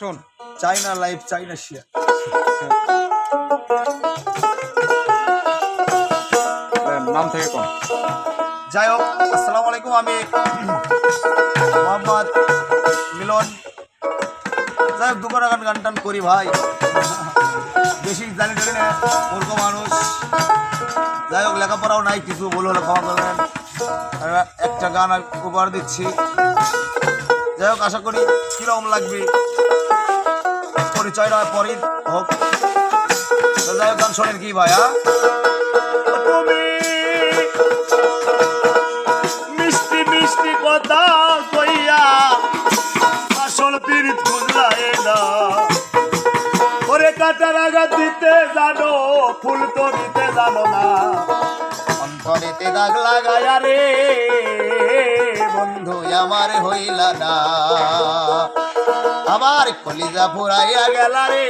শোন চাইনা লাইফ চাইনা শেয়ার নাম থেকে কোন যাই হোক আসসালামু আলাইকুম আমি মোহাম্মদ মিলন। যাই হোক দুবার গান গান টান করি ভাই। বেশি জানি টানি না মূর্খ মানুষ। যাই হোক লেখাপড়াও নাই কিছু বলে হলে ক্ষমা করবেন একটা গান আমি উপহার দিচ্ছি। যাই হোক, আশা করি কীরকম লাগবে? পরিচয়টা পরেই হোক। যাই হোক, গান শোনেন কি ভাই হ্যাঁ? মিষ্টি মিষ্টি কথা কইয়া না। কাটার আঘাত দিতে ফুল তো দিতে না। দাগ লাগায়া রে। আমার হইলা না। আমার কলিজা ফুরাইয়া গেল রে।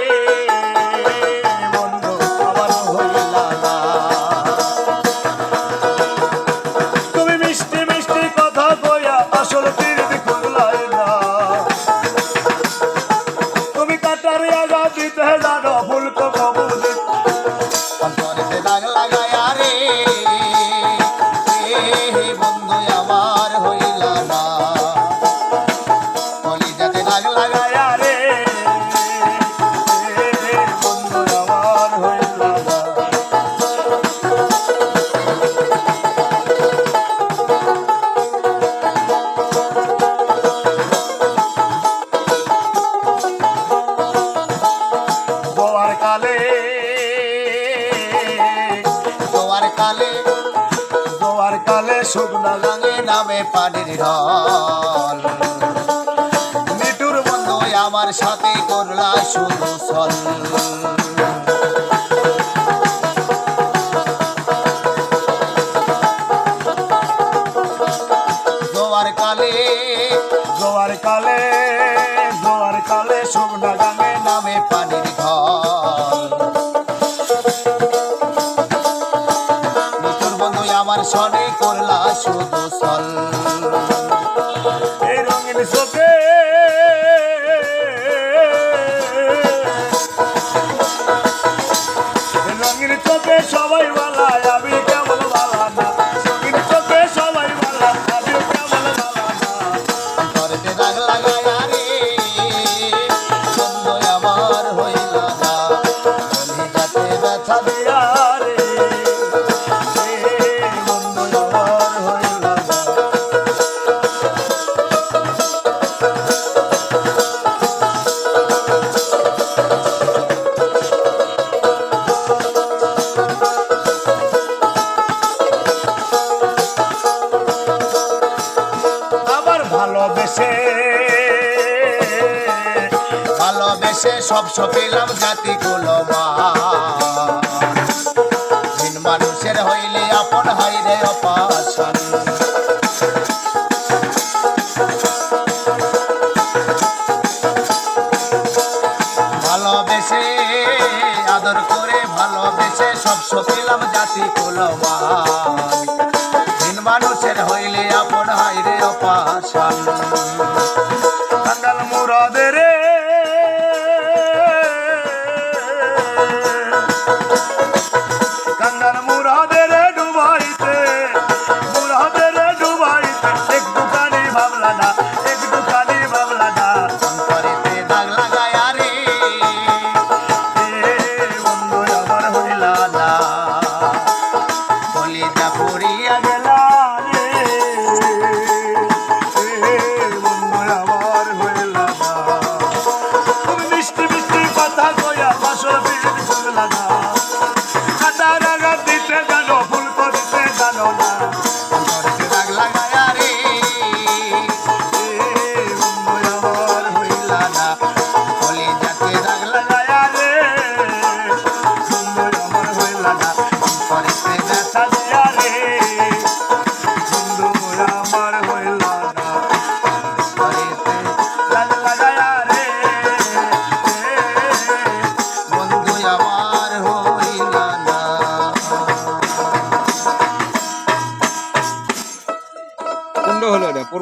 জোয়ার কালে গোয়ার কালে শুকনা গাঙে নামে পানির ঢল। মিটুর বন্ধু আমার সাথে করলা শুধু সল জোয়ার কালে গোয়ার কালে সনে করলা শুধু সল রঙিন চোখে ভালোবেসে সব সপিলাম জাতি কুলমা দিন মানুষের হইলে আপন হাইরে অপাশন। ভালোবেসে, আদর করে ভালোবেসে সব সপিলাম জাতি কুলমান। দিন মানুষের হইলে আপন হাইরে অপাশন।